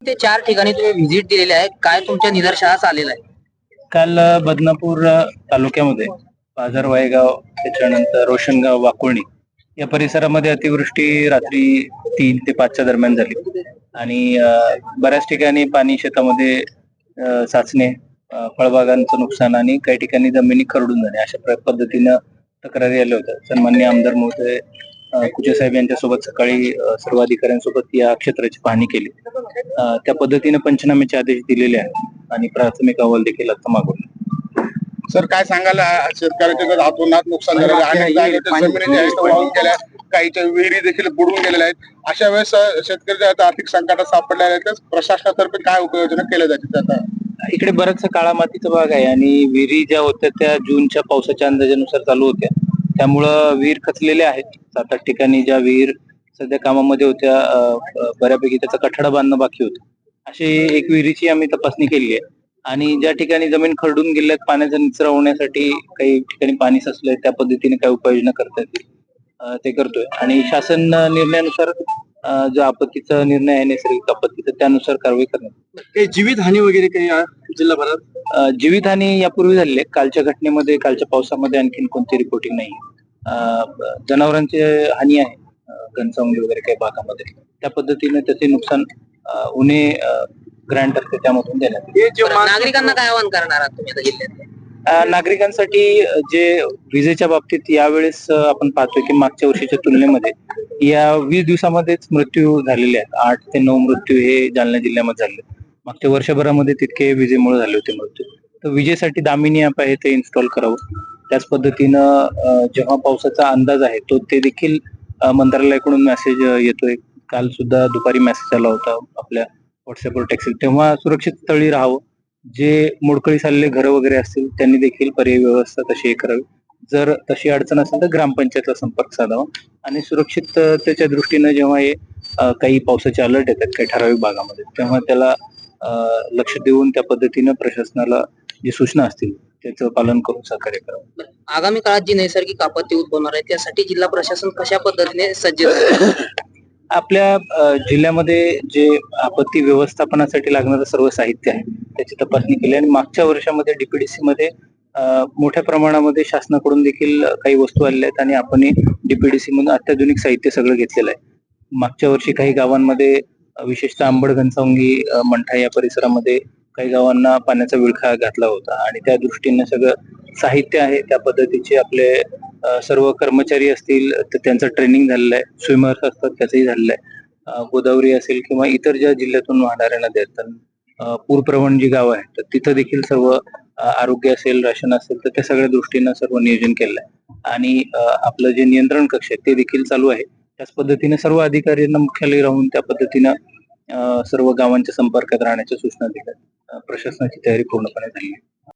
ते चार ठिकाणी तुम्ही व्हिजिट दिलेले आहे काय तुमच्या निदर्शनास आलेलं आहे? काल बदनापूर तालुक्यामध्ये बाजार वायगाव त्याच्यानंतर रोशनगाव वाकुळणी या परिसरामध्ये अतिवृष्टी रात्री तीन ते पाचच्या दरम्यान झाली. आणि बऱ्याच ठिकाणी पाणी शेतामध्ये साचणे फळबागांचं नुकसान आणि काही ठिकाणी जमिनी खरडून जाणे अशा पद्धतीनं तक्रारी आल्या होत्या. सन्मान्य आमदार महोदय कुचे साहेब यांच्यासोबत सकाळी सर्व अधिकाऱ्यांसोबत या क्षेत्राची पाहणी केली. त्या पद्धतीने पंचनाम्याचे आदेश दिलेले आहेत आणि प्राथमिक अहवाल देखील आता मागवला. सर काय सांगाल? आ, शेतकऱ्याच्या हातोनात नुकसान झालेलं आहे. गेल्या आहेत. काहीच्या विहिरी देखील बुडून गेलेल्या आहेत. अशा वेळेस शेतकरी आर्थिक संकटात आहेत. तर प्रशासनातर्फे काय उपाययोजना केल्या जातील आता इकडे बराचसा काळा मातीचा भाग आहे आणि विहिरी ज्या होत्या त्या जूनच्या पावसाच्या अंदाजानुसार चालू होत्या. त्यामुळं विहीर खचलेल्या आहेत सात आठ ठिकाणी ज्या विहीर सध्या कामामध्ये होत्या बऱ्यापैकी त्याचा कठडा बांधणं बाकी होतं. अशी एक विहिरीची आम्ही तपासणी केली आहे. आणि ज्या ठिकाणी जमीन खरडून गेल्यात पाण्याचा निचरा होण्यासाठी काही ठिकाणी पाणी साचलंय त्या पद्धतीने काय उपाययोजना करता येतील. ते करतोय. आणि शासन निर्णयानुसार जो आपत्तीचा निर्णय आहे नैसर्गिक आपत्तीचा त्यानुसार कारवाई करण्यात काही जीवित हानी वगैरे काही जिल्हाभरात? जीवितहानी यापूर्वी झाली आहे. कालच्या घटनेमध्ये कालच्या पावसामध्ये आणखीन कोणती रिपोर्टिंग नाही. जनावरांची हानी आहे. घनसावंगी वगैरे काही भागामध्ये. त्या पद्धतीने त्याचे नुकसान उणे ग्रँट असते त्यामधून देण्यात. हे नागरिकांना काय आवाहन करणार आहात तुम्ही आता जिल्ह्यात अ, नागरिकांसाठी जे विजेच्या बाबतीत यावेळेस आपण पाहतोय की मागच्या वर्षीच्या तुलनेमध्ये या वीस दिवसामध्येच मृत्यू झालेले आहेत. आठ ते नऊ मृत्यू हे जालना जिल्ह्यामध्ये झाले. मागच्या वर्षभरामध्ये तितके विजेमुळे झाले होते मृत्यू. तर विजेसाठी दामिनी ऍप आहे ते इन्स्टॉल करावं. त्याच पद्धतीनं जेव्हा पावसाचा अंदाज आहे तो ते देखील मंत्रालयाकडून मेसेज येतोय. काल सुद्धा दुपारी मेसेज आला होता आपल्या व्हॉट्सअपवर टॅक्सी तेव्हा सुरक्षित स्थळी राहावं. जे मोडकळीस आलेले घरं वगैरे असतील त्यांनी देखील पर्यायी व्यवस्था तशी हे करावी जर तशी अडचण असेल तर ग्रामपंचायतला संपर्क साधावा आणि सुरक्षिततेच्या दृष्टीनं जेव्हा हे काही पावसाचे अलर्ट येतात काही ठराविक भागामध्ये तेव्हा त्याला अ, लक्ष देऊन त्या पद्धतीनं प्रशासनाला जी सूचना असतील त्याचं पालन करून सहकार्य करावं आगामी काळात जी नैसर्गिक आपत्ती उद्भवणार आहे त्यासाठी जिल्हा प्रशासन कशा पद्धतीने सज्ज? आपल्या जिल्ह्यामध्ये जे आपत्ती व्यवस्थापनासाठी लागणारं सर्व साहित्य आहे त्याची तपासणी केली आणि मागच्या वर्षामध्ये डीपीडीसी मध्ये मोठ्या प्रमाणामध्ये शासनाकडून देखील काही वस्तू आलेल्या आहेत आणि आपण डीपीडीसी मधून अत्याधुनिक साहित्य सगळं घेतलेलं आहे. मागच्या वर्षी काही गावांमध्ये विशेषतः आंबड घनसावंगी मंठा या परिसरामध्ये काही गावांना पाण्याचा विळखा घातला होता आणि त्या दृष्टीने सगळं साहित्य आहे. त्या पद्धतीचे आपले सर्व कर्मचारी असतील तर त्यांचं ट्रेनिंग झालेलं आहे. स्विमर्स असतात त्याचंही झालेलं आहे. गोदावरी असेल किंवा इतर ज्या जिल्ह्यातून वाहणाऱ्या नद्या आहेत पूरप्रवण जी गावं आहेत तर तिथं देखील सर्व आरोग्य असेल राशन असेल तर त्या सगळ्या दृष्टीनं सर्व नियोजन केलं आहे आणि आपलं जे नियंत्रण कक्ष आहे ते देखील चालू आहे. त्याच पद्धतीने सर्व अधिकाऱ्यांना मुख्यालय राहून त्या पद्धतीनं सर्व गावांच्या संपर्कात राहण्याच्या सूचना दिल्या प्रशासनाची तयारी पूर्णपणे झाली आहे.